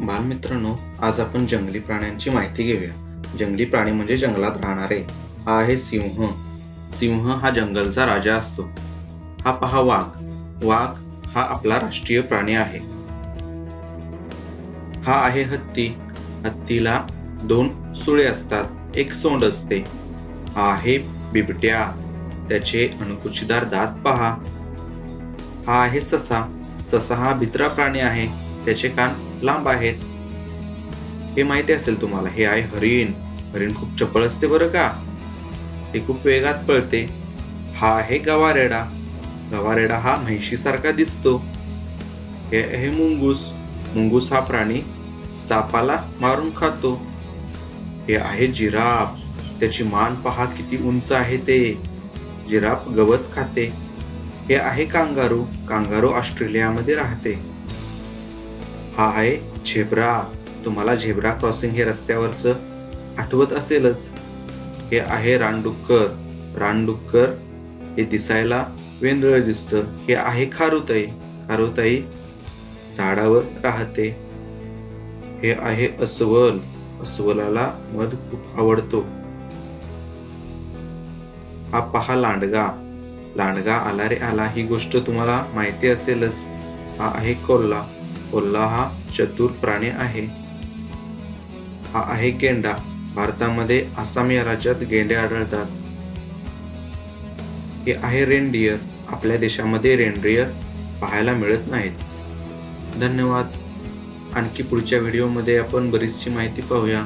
बालमित्रांनो आज आपण जंगली प्राण्यांची माहिती घेऊया. जंगली प्राणी म्हणजे जंगलात राहणारे हा आहे सिंह. सिंह हा जंगलचा राजा असतो. हा पहा वाघ. वाघ हा आपला राष्ट्रीय प्राणी आहे. हा आहे हत्ती. हत्तीला दोन सुळे असतात. एक सोंड असते. हा आहे बिबट्या. त्याचे अणकुचीदार दात पहा. हा आहे ससा. ससा हा भित्रा प्राणी आहे. त्याचे कान लांब आहेत. हे माहिती असेल तुम्हाला. हे आहे हरिण. हरिण खूप चपळ असते बरं का? ते खूप वेगात पळते. हा आहे गवारेडा. गवारेडा हा म्हैशीसारखा दिसतो. हे आहे मुंगूस. मुंगूस हा प्राणी सापाला मारून खातो. हे आहे जिराफ. त्याची मान पहा किती उंच आहे ते. जिराफ गवत खाते. हे आहे कांगारू. कांगारू ऑस्ट्रेलियामध्ये राहते. हा आहे झेब्रा. तुम्हाला झेब्रा क्रॉसिंग हे रस्त्यावरचं आठवत असेलच. हे आहे रानडुक्कर. रानडुक्कर हे दिसायला वेंदळ दिसतं. हे आहे खारुताई. खारुताई झाडावर राहते. हे आहे अस्वल. अस्वलाला मध खूप आवडतो. हा पहा लांडगा. लांडगा आला रे आला ही गोष्ट तुम्हाला माहिती असेलच. हा आहे कोल्हा. कोल्हा हा चतुर प्राणी आहे. हा आहे गेंडा. भारतामध्ये आसाम या राज्यात गेंडे आढळतात. हे आहे रेनडियर आपल्या देशामध्ये रेनडियर पाहायला मिळत नाहीत. धन्यवाद. आणखी पुढच्या व्हिडिओमध्ये आपण बरीचशी माहिती पाहूया.